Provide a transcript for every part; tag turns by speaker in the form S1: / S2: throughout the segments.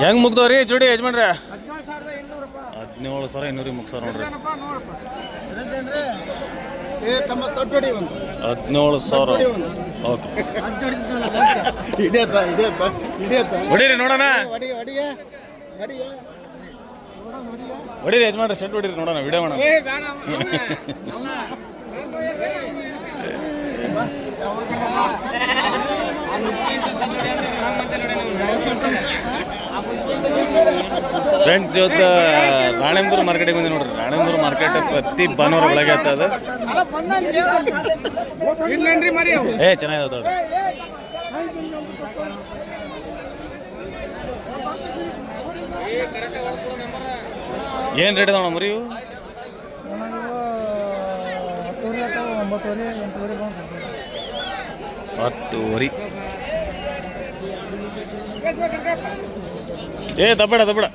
S1: ಹೆಂಗ್ ಮುಗ್ದವ್ರಿ ಜೋಡಿ ಯಜಮಾನ್ರೆ?
S2: ಹದಿನೇಳು
S1: ಸಾವಿರ ಇನ್ನೂರಿ ಮುಗ್ಸಾರ ನೋಡ್ರಿ. ಹದಿನೇಳು ಸಾವಿರ. ಓಕೆ. ಹೊಡೀರಿ ನೋಡೋಣ. ಹೊಡೀರಿ ಯಜಮಾನ್ರೆ ಶೆಡ್ ಹೊಡೀರಿ ನೋಡೋಣ ವಿಡಿಯೋ ಮಾಡೋಣ.
S2: ಏ ಬೇಡ ಅಲ್ಲ
S1: ಫ್ರೆಂಡ್ಸ್ ಇವತ್ತು ರಾಣೆಂದೂರು ಮಾರ್ಕೆಟಿಗೆ ಬಂದಿ ನೋಡ್ರಿ. ರಾಣೆಂದೂರು ಮಾರ್ಕೆಟ್ ಪ್ರತಿ ಭಾನುವಾರ ಒಳಗೆ ಆಗ್ತದ ಏ ಚೆನ್ನಾಗಿದೆ ನೋಡ್ರಿ ಏನು ರೇಟ್ ಅದಾವ ಮರಿ ಇವು? ಹತ್ತುವರಿ ಏ ತಬೇಡ ತಬೇಡ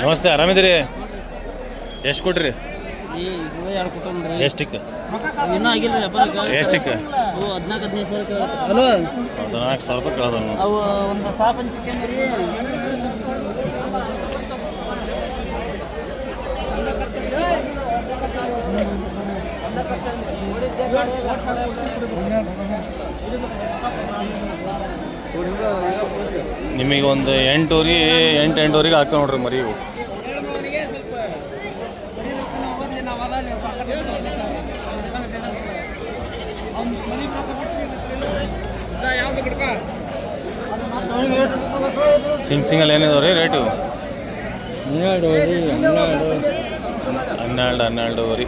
S1: ನಮಸ್ತೆ ಆರಾಮಿದ್ದೀರಿ? ಎಷ್ಟು
S3: ಕುಟುಂಬ
S1: ಎಷ್ಟಕ್ಕೆ
S3: ಇನ್ನೂ ಆಗಿಲ್ಲ ವ್ಯಾಪಾರಕ್ಕೆ
S1: ಎಷ್ಟಕ್ಕೆ
S3: ಅವು ಹದಿನಾಲ್ಕು ಹದಿನೈದು ಸಾವಿರ ಹಲೋ.
S1: ಹದಿನಾಲ್ಕು ಸಾವಿರ ರೂಪಾಯಿ ಕೇಳೋದ
S3: ಅವು ಒಂದು ಸಾಪನ್ ಚಿಕನ್ ರೀ.
S1: ನಿಮಗೆ ಒಂದು ಎಂಟೂರಿ ಎಂಟು ಎಂಟೂರಿಗೆ ಹಾಕ್ತ ನೋಡ್ರಿ ಮರಿ ಇವು. ಸಿಂಗ್ ಸಿಂಗಲ್ ಏನಿದಾವೆ ರೀ ರೇಟು
S4: ಹನ್ನೆರಡು
S1: ಹನ್ನೆರಡು ಹನ್ನೆರಡುವರೆ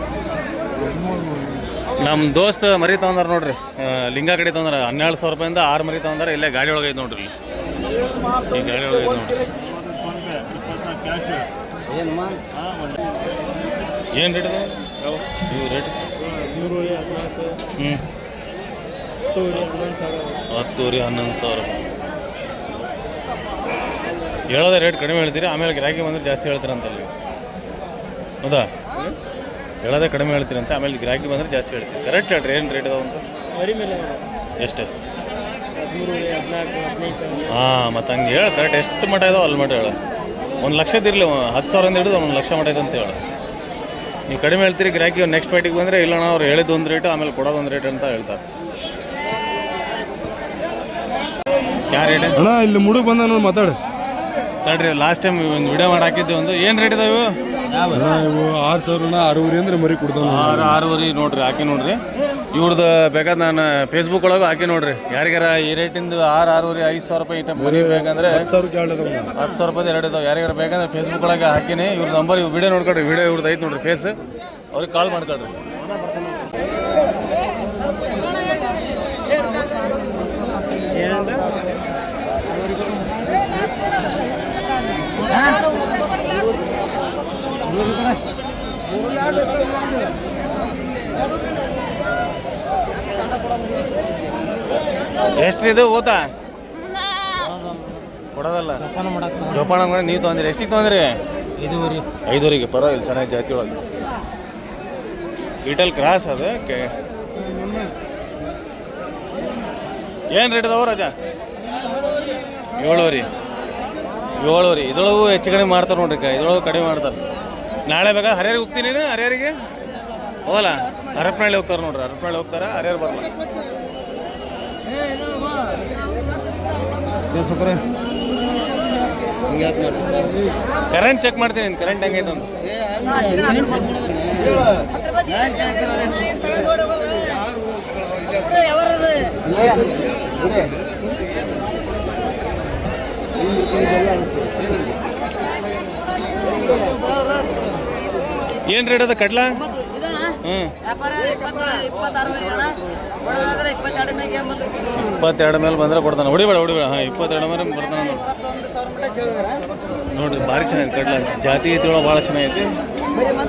S1: ನಮ್ಮ ದೋಸ್ತ ಮರಿ ತೊಗೊಂಡಾರ ನೋಡ್ರಿ. ಲಿಂಗ ಕಡೆ ತೊಗೊಂಡಾರ, ಹನ್ನೆರಡು ಸಾವಿರ ರೂಪಾಯಿಂದ ಆರು ಮರಿ ತೊಗೊಂಡಾರ, ಇಲ್ಲೇ ಗಾಡಿ ಒಳಗೆ ಐತೆ ನೋಡ್ರಿ. ಈ ಗಾಡಿ ಒಳಗೆ ಐತೆ ನೋಡ್ರಿ. ಏನು ರೇಟ್ ಇದೆ ರೇಟ್ ಹ್ಞೂ ಹತ್ತೂರಿ ಹನ್ನೊಂದು ಸಾವಿರ. ಹೇಳೋದೇ ರೇಟ್ ಕಡಿಮೆ ಹೇಳ್ತೀರಿ ಆಮೇಲೆ ಗಿರಾಕಿ ಬಂದ್ರೆ ಜಾಸ್ತಿ ಹೇಳ್ತೀರಂತಲ್ಲಿ. ಹೌದಾ? ಹೇಳೋದೇ ಕಡಿಮೆ ಹೇಳ್ತೀರಂತ ಆಮೇಲೆ ಗಿರಾಕಿ ಬಂದ್ರೆ ಜಾಸ್ತಿ ಹೇಳ್ತೀರಿ. ಕರೆಕ್ಟ್ ಹೇಳ್ರಿ ಏನು ರೇಟ್
S3: ಇದಾವಂತ
S1: ಎಷ್ಟು? ಹಾಂ ಮತ್ತು ಹಂಗೆ ಹೇಳಿ ಕರೆಕ್ಟ್ ಎಷ್ಟು ಮಠ ಇದಾವೆ ಅಲ್ಲಿ ಮಠ ಹೇಳು. ಒಂದು ಲಕ್ಷದಿರಲಿ ಹತ್ತು ಸಾವಿರದಿಂದ ಹಿಡಿದು ಒಂದು ಲಕ್ಷ ಮಠ ಇದೆ ಅಂತ ಹೇಳು. ನೀವು ಕಡಿಮೆ ಹೇಳ್ತೀರಿ ಗಿರಾಕಿ ನೆಕ್ಸ್ಟ್ ಮೀಟಿಗೆ ಬಂದರೆ ಇಲ್ಲಣ್ಣ ಅವ್ರು ಹೇಳಿದ್ದು ಒಂದು ರೇಟು ಆಮೇಲೆ ಕೊಡೋದು ಒಂದು ರೇಟ್ ಅಂತ ಹೇಳ್ತಾರೆ. ಯಾವ ರೇಟ್
S4: ಅಣ್ಣ ಇಲ್ಲಿ ಮುಡುಗ್ ಬಂದ ನೋಡಿ ಮಾತಾಡು.
S1: ತಡ್ರಿ ಲಾಸ್ಟ್ ಟೈಮ್ ಒಂದು ವಿಡಿಯೋ ಮಾಡಿ ಹಾಕಿದ್ದೆ ಒಂದು. ಏನು ರೇಟ್ ಇದಾವೆ ಇವು?
S4: ಅಣ್ಣ ಇವು ಆರು ಸಾವಿರನ ಆರೂವರೆ ಅಂದ್ರೆ ಮರಿ ಕೊಡ್ತಾವೆ
S1: ಆರು ಆರೂವರೆ ನೋಡ್ರಿ ಹಾಕಿ ನೋಡ್ರಿ. ಇವ್ರದ್ದು ಬೇಕಾದ್ರೆ ನಾನು ಫೇಸ್ಬುಕ್ ಒಳಗೆ ಹಾಕಿ ನೋಡ್ರಿ. ಯಾರಿಗಾರ ಈ ರೇಟಿಂದು ಆರು ಆರೂವರೆ ಐದು ಸಾವಿರ ರೂಪಾಯಿ ಐಟಮ್ ಮರಿ ಬೇಕಂದ್ರೆ
S4: ಸಾವಿರ ಕೇಳದ
S1: ಹತ್ತು ಸಾವಿರ ರೂಪಾಯಿ ಎರಡು ಇದಾವೆ. ಯಾರಿಗಾರ ಬೇಕಂದ್ರೆ ಫೇಸ್ಬುಕ್ ಒಳಗೆ ಹಾಕಿನಿ. ಇವ್ರ ನಂಬರ್ ಇವ್ ವಿಡಿಯೋ ನೋಡ್ಕೊಳ್ರಿ. ವಿಡಿಯೋ ಇವ್ರದ್ದು ಐತೆ ನೋಡ್ರಿ ಫೇಸ್ ಅವ್ರಿಗೆ ಕಾಲ್ ಮಾಡ್ಕೊಳ್ರಿ. ಎಷ್ಟ್ರಿ ಇದು ಓತಾ? ಕೊಡೋದಲ್ಲ. ಜೋಪಾನ ಮಾಡಿ ನೀವು ತೊಗೊಂದಿರಿ. ಎಷ್ಟಿಗೆ ತೊಗೊಂದಿರಿ?
S3: ಇದುವರೆ
S1: ಐದೂರಿಗೆ ಪರವಾಗಿಲ್ಲ ಚೆನ್ನಾಗಿ ಜಾತಿ ಒಳಗೆ. ಬೀಟಲ್ ಕ್ರಾಸ್ ಅದು ಏನು ರೇಟ್ ಅದಾವ ರಾಜ? ಏಳುವರಿ. ಏಳುವರಿ. ಇದೊಳಗೂ ಹೆಚ್ಚು ಕಡಿಮೆ ಮಾಡ್ತಾರೆ ನೋಡ್ರಿ ಕ ಇದೊಳಗೂ ಕಡಿಮೆ ಮಾಡ್ತಾರೆ. ನಾಳೆ ಬೇಗ ಹರಿಹರಿಗೆ ಹೋಗ್ತೀನಿ ನೀನು ಹರಿಹರಿಗೆ? ಹೋಗಲ್ಲ? ಹರಪನಹಳ್ಳಿ ಹೋಗ್ತಾರೆ ನೋಡ್ರಿ ಹರಪನಹಳ್ಳಿ ಹೋಗ್ತಾರೆ ಹರಿಹರ ಬರಲ್ಲ
S4: ಸೊಕರೆ
S1: ಕರೆಂಟ್ ಚೆಕ್ ಮಾಡ್ತೀನಿ ಕರೆಂಟ್ ಹೆಂಗೈತೆ ಅಂತ. ಏನು ರೇಟ್ ಅದ ಕಡ್ಲಾ?
S5: ಯಾರು ಇಪ್ಪತ್ತೆರಡು
S1: ಮೇಲೆ ಬಂದ್ರೆ ಕೊಡ್ತಾನೆ. ಹೊಡಿಬೇಡ ಹೊಡಿಬೇಡ. ಹಾಂ ಇಪ್ಪತ್ತೆರಡು ಮೇಲೆ ಬರ್ತಾನೆ ನೋಡ್ರಿ ಭಾರಿ ಚೆನ್ನಾಗಿ ಕಡ್ಲ. ಜಾತಿ ತಿಳೋ ಭಾಳ ಚೆನ್ನಾಗೈತಿ.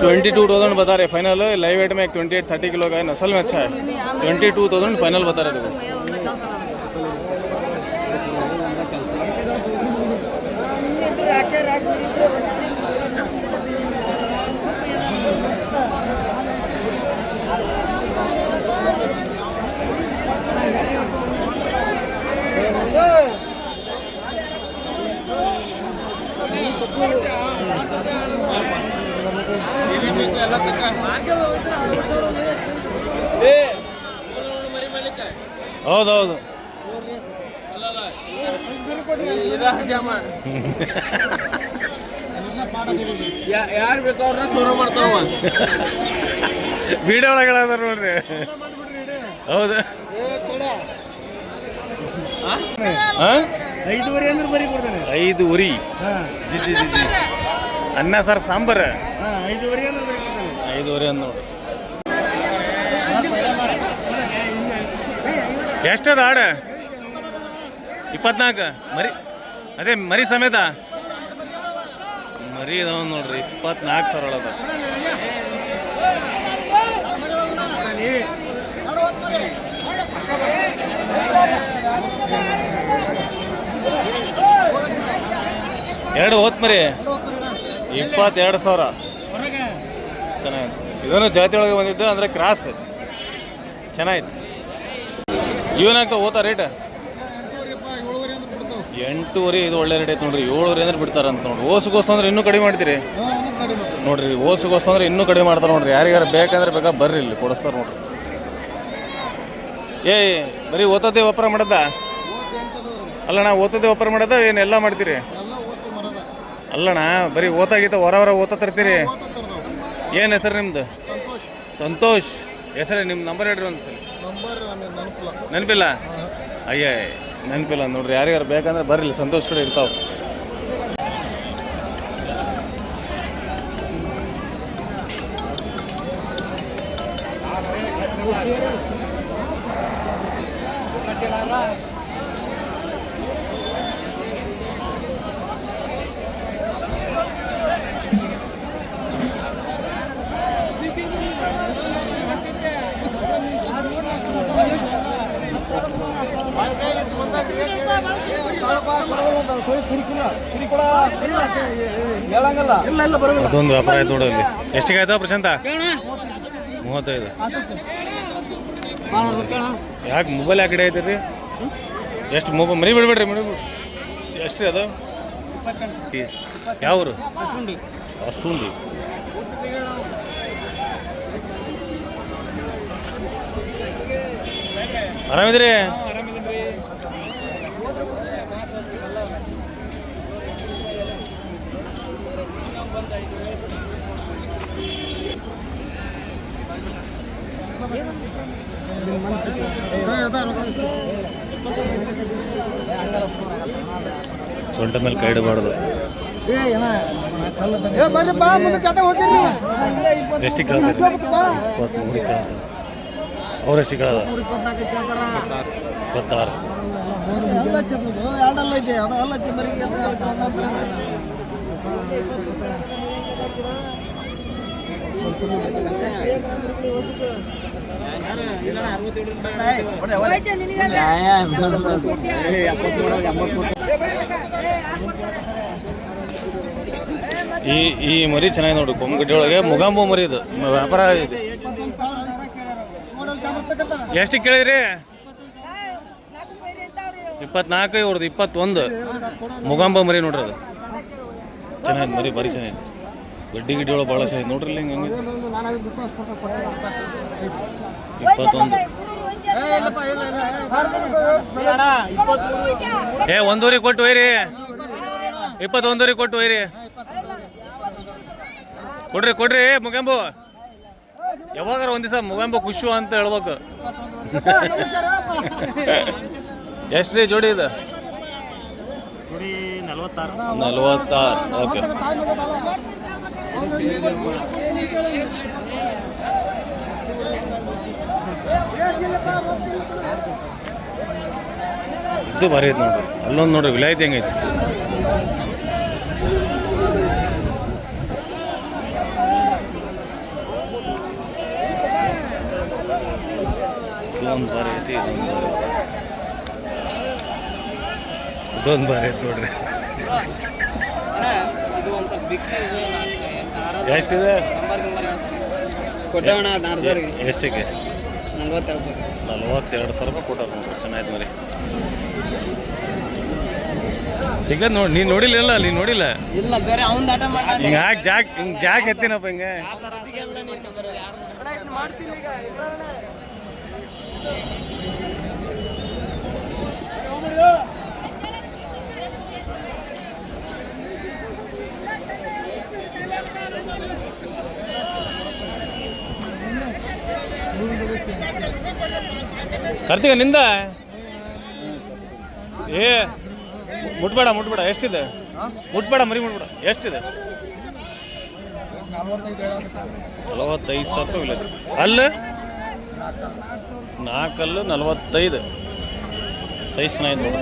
S1: ಟ್ವೆಂಟಿ ಟೂ ತೌಸಂಡ್ ಬರ್ತಾರೆ ಫೈನಲ್ ಲೈವ್ ಐಟಮ್ ಆಗಿ twenty eight thirty kilo nasal match. Twenty two thousand
S5: final ಬರ್ತಾರೆ ಅದು. ರಾಶಿ ರಾಶಿ
S1: ಹೌದೌದು.
S2: ಯಾರು ಬೇಕೋ ಅವ್ರನ್ನ ದೂರ ಮಾಡ್ತಾವ
S1: ವಿಡಿಯೋ ಒಳಗೆ ಅದಾರ ನೋಡ್ರಿ. ಹೌದು. ಹಾಂ
S2: ಐದುವರೆ ಅಂದ್ರೆ ಬರೀ ಕೊಡ್ತಾನೆ.
S1: ಐದು ಉರಿ
S2: ಹಾಂ.
S1: ಜಿ ಜಿ ಜಿ ಜಿ ಅನ್ನ ಸರ್ ಸಾಂಬಾರ.
S2: ಹಾಂ ಐದುವರೆ ಅಂದ್ರೆ
S1: ಐದುವರಿ ಅಂದ್ರೆ ನೋಡು ಎಷ್ಟದ ಆಡ ಇಪ್ಪತ್ನಾಲ್ಕು. ಮರಿ, ಅದೇ ಮರಿ ಸಮೇತ? ಮರಿ ಇದಾವ ನೋಡ್ರಿ, ಇಪ್ಪತ್ನಾಲ್ಕು ಸಾವಿರ ಒಳಗ. ಎರಡು ಹೋತ್ ಮರಿ. ಇಪ್ಪತ್ತೆರಡು ಸಾವಿರ. ಚೆನ್ನಾಗಿತ್ತು ಇದನ್ನು ಜಾತಿ ಒಳಗೆ ಬಂದಿದ್ದು ಅಂದರೆ ಕ್ರಾಸ್. ಚೆನ್ನಾಗಿತ್ತು ಇವನಾಗ್ತಾವ ಹೋತ ರೇಟ್ ಎಂಟೂವರೆ ಇದು ಒಳ್ಳೆ ರೇಟ್ ಐತೆ ನೋಡ್ರಿ. ಏಳುವರೆ ಅಂದ್ರೆ ಬಿಡ್ತಾರಂತ ನೋಡ್ರಿ. ಓಸುಗೋಸ್ತು ಅಂದ್ರೆ ಇನ್ನೂ ಕಡಿಮೆ ಮಾಡ್ತೀರಿ. ನೋಡ್ರಿ ಓಸುಗೋಸ್ತು ಅಂದ್ರೆ ಇನ್ನೂ ಕಡಿಮೆ ಮಾಡ್ತಾರೆ ನೋಡ್ರಿ. ಯಾರಿಗಾರ ಬೇಕಂದ್ರೆ ಬೇಕಾ ಬರ್ರಿ ಇಲ್ಲಿ ಕೊಡಿಸ್ತಾರೆ ನೋಡ್ರಿ. ಏಯ್ ಬರೀ ಓತದೆ ವ್ಯಾಪಾರ ಮಾಡದ? ಅಲ್ಲಣ್ಣ ಓತದೆ ವ್ಯಾಪಾರ ಮಾಡದ? ಏನು ಎಲ್ಲ ಮಾಡ್ತೀರಿ? ಅಲ್ಲಣ್ಣ ಬರೀ ಓತಾಗೀತ ಹೊರ ಹೊರ ಓತ ತರ್ತೀರಿ? ಏನು ಹೆಸರು ನಿಮ್ದು? ಸಂತೋಷ್. ಹೆಸರೇ ನಿಮ್ಮ ನಂಬರ್ ಹೇಳ್ರಿ ಒಂದು ಸಲ ನೆನಪಿಲ್ಲ. ಅಯ್ಯ ನೆನಪಿಲ್ಲ ನೋಡ್ರಿ ಯಾರಿಗಾರು ಬೇಕಂದ್ರೆ ಬರ್ರಿ ಸಂತೋಷ ಕೂಡ
S2: ಕಡೆ ಇರ್ತಾವ.
S1: ಅದೊಂದು ವ್ಯಾಪಾರ ಆಯ್ತು ನೋಡಿ ಅಲ್ಲಿ. ಎಷ್ಟಿಗೆ ಆಯ್ತಾವ ಪ್ರಶಾಂತ? ಮೂವತ್ತೈದು. ಯಾಕೆ ಮೊಬೈಲ್ ಯಾಕೆ ಕಡೆ ಐತಿರಿ? ಎಷ್ಟು ಮೊಬೈಲ್ ಮರಿ ಬಿಡ್ಬೇಡ್ರಿ ಬಿಡ್ ಎಷ್ಟು ರೀ ಅದು? ಯಾವ್ರು? ಹಸುಂಡಿ. ಆರಾಮಿದ್ರಿ? ಸೊಂಟ ಮೇಲೆ ಕೈ ಇಡಬಾರ್ದು. ಎಷ್ಟಿಗೆ ಕೇಳ್ತಾರೆ ಇಪ್ಪತ್ತ್ಮೂರು ಕೇಳ್ತಾರೆ ಅವ್ರು ಎಷ್ಟಿಗೆ ಕೇಳೋದ ಇಪ್ಪತ್ತಾರು.
S2: ಎರಡಲ್ಲ
S1: ಈ ಈ ಮರಿ ಚೆನ್ನಾಗಿ ನೋಡ್ರಿ ಕೊಮ್ಮಗಡ್ಡಿ ಒಳಗೆ ಮುಗಾಂಬು ಮರಿ ಇದು. ವ್ಯಾಪಾರ ಇದೆ ಎಷ್ಟು ಕೇಳಿರಿ ಇಪ್ಪತ್ನಾಲ್ಕು ಇವ್ರದ್ದು, ಇಪ್ಪತ್ತೊಂದು. ಮುಗಾಂಬ ಮರಿ ನೋಡ್ರಿ ಅದು. ಚೆನ್ನಾಗಿ ಮರಿ ಬರೀ ಚೆನ್ನಾಗಿತ್ತು ಗಡ್ಡಿ ಗಿಡ್ಡಿ ಒಳಗೆ ಭಾಳ ಚೆನ್ನಾಗಿ ನೋಡ್ರಿ ಹಿಂಗೆ ಹಂಗೆ ಇಪ್ಪತ್ತೊಂದು.
S2: ಏ ಒಂದೂರಿಗೆ ಇಲ್ಲ ಇಲ್ಲ
S1: ಏ ಒಂದೂವರೆ ಕೊಟ್ಟು ಒಯ್ರಿ. ಇಪ್ಪತ್ತೊಂದೂವರೆ ಕೊಟ್ಟು ಒಯ್ರಿ. ಕೊಡ್ರಿ ಕೊಡ್ರಿ ಮುಗೆಂಬು. ಯಾವಾಗಾರ ಒಂದ್ ದಿವಸ ಮುಗಂಬು ಖುಷು ಅಂತ ಹೇಳ್ಬೇಕು. ಎಷ್ಟು ರೀ ಜೋಡಿ ಇದು? ನಲ್ವತ್ತಾರು. ಓಕೆ. ಇದು ಭಾರಿ ಐತೆ ನೋಡ್ರಿ. ಅಲ್ಲೊಂದು ನೋಡ್ರಿ ವಿಲಾಯಿತಿ ಹೆಂಗೈತಿ ಇದೊಂದು ಭಾರಿ ಐತಿ ಇದೊಂದು ಬಾರಿ ಐತಿ. ಇದೊಂದು ಭಾರಿ ಐತಿ ನೋಡ್ರಿ. ಎಷ್ಟಿದೆ? ಎಷ್ಟಿಗೆ?
S5: ನಲ್ವತ್ತೆರಡು ಸಾವಿರ.
S1: ನಲ್ವತ್ತೆರಡು ಸಾವಿರ ರೂಪಾಯಿ ಕೊಟ್ಟಾರ ನೋಡ್ರಿ ಚೆನ್ನಾಯ್ತು ಮರಿ. ಸಿಗದ್ ನೋಡಿ ನೀನು ನೋಡಿಲ್ಲ ನೀನು ನೋಡಿಲ್ಲ?
S5: ಇಲ್ಲ ಬೇರೆ ಅವ್ನ್ ಆಟ ಮಾಡಿ
S1: ಹಿಂಗೆ ಹಾಕಿ ಜಾಕ್ ಹಿಂಗೆ ಜಾಕ್ ಎತ್ತಿನಪ್ಪ ಹಿಂಗೆ. ಕಾರ್ತಿಕ ನಿಂದ ಏ ಮುಟ್ಬೇಡ ಮುಟ್ಬೇಡ ಎಷ್ಟಿದೆ ಮುಟ್ಬೇಡ ಮರಿ ಮುಟ್ಬೇಡ ಎಷ್ಟಿದೆ ನಲವತ್ತೈದು ಸಾವಿರ ರೂಪಾಯಿ ಇಲ್ಲ ಅಲ್ಲ ನಾಲ್ಕಲ್ಲು ನಲವತ್ತೈದು ಸೈಜ್ ಚೆನ್ನಾಗಿದೆ ನೋಡು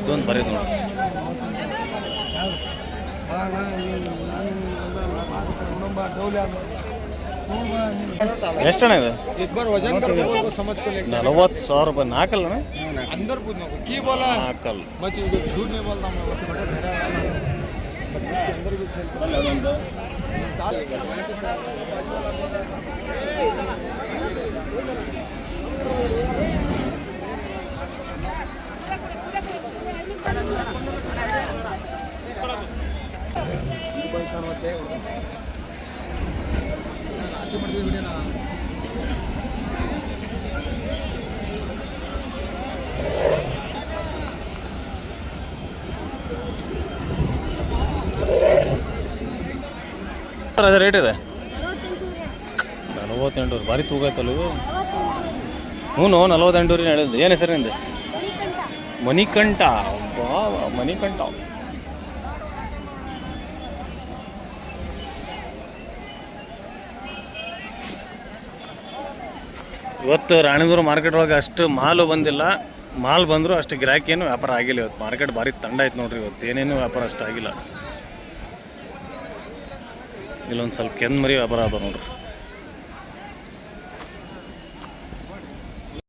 S1: ಇದೊಂದು ಬರೀ ನೋಡು ಎಷ್ಟಣ ಇದೆ
S2: ಇಬ್ಬರು ವಜನ್ ಕರ್ಕೊಂಡು ಸಮಜ್ಕೊಳ್ಳಿ
S1: ನಲವತ್ತು ಸಾವಿರ ರೂಪಾಯಿ ನಾಲ್ಕಲ್ಲ
S2: ಅಂದರ್ ಬುದ್
S1: ನಾವು
S2: ಕೀ ಬಾಲ ಹಾಕಲ್ಲ ಮತ್ತೆ ಇದು ಶೂಟ್ ನೇ ಬಾಲ್ ನಮ್ಮ ಮೊಬೈಲ್ ಕಾಣುತ್ತೆ ಆರತಿ ಮಾಡಿದ್ವಿ
S1: ವಿಡಿಯೋನ. ರೇಟ್ ಇದೆ? ನಲವತ್ತೆಂಟು ಭಾರಿ ತೂಕ ಆಯ್ತಲ್ಲ ಇದು? ಹ್ಞೂ ನಲವತ್ತೆಂಟು ಹೇಳಿದ್ದು. ಏನು ಹೆಸರು ನಿಂದು? ಮಣಿಕಂಠ. ಒಬ್ಬ ಮಣಿಕಂಠ. ಇವತ್ತು ರಾಣಿಗೂರು ಮಾರ್ಕೆಟ್ ಒಳಗೆ ಅಷ್ಟು ಮಾಲು ಬಂದಿಲ್ಲ. ಮಾಲ್ ಬಂದರೂ ಅಷ್ಟು ಗಿರಾಕಿ ಏನು ವ್ಯಾಪಾರ ಆಗಿಲ್ಲ ಇವತ್ತು. ಮಾರ್ಕೆಟ್ ಭಾರಿ ತಂಡ ಐತೆ ನೋಡ್ರಿ ಇವತ್ತು. ಏನೇನು ವ್ಯಾಪಾರ ಅಷ್ಟು ಆಗಿಲ್ಲ. ಇಲ್ಲೊಂದು ಸ್ವಲ್ಪ ಕೆಂದು ಮರಿ ವ್ಯಾಪಾರ ಅದಾವ ನೋಡ್ರಿ.